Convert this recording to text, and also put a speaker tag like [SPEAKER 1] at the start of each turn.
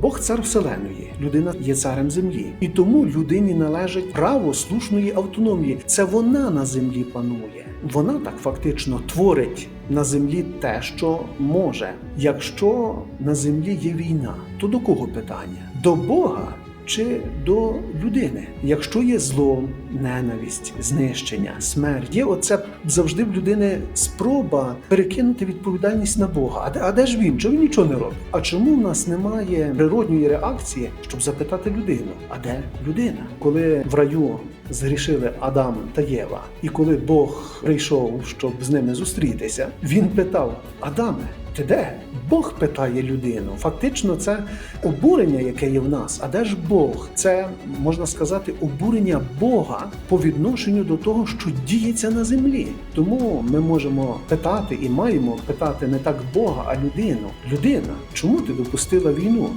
[SPEAKER 1] Бог цар вселеної, людина є царем землі, і тому людині належить право слушної автономії. Це вона на землі панує. Вона так фактично творить на землі те, що може. Якщо на землі є війна, то до кого питання? До Бога чи до людини? Якщо є зло, ненависть, знищення, смерть, є оце завжди в людини спроба перекинути відповідальність на Бога. А де, а де ж він? Чому він нічого не робить? А чому в нас немає природньої реакції, щоб запитати людину? А де людина? Коли в раю згрішили Адам та Єва, і коли Бог прийшов, щоб з ними зустрітися, він питав: Адаме, ти де? Бог питає людину. Фактично, це обурення, яке є в нас. А де ж Бог? Це можна сказати обурення Бога по відношенню до того, що діється на землі. Тому ми можемо питати і маємо питати не так Бога, а людину. Людина, чому ти допустила війну?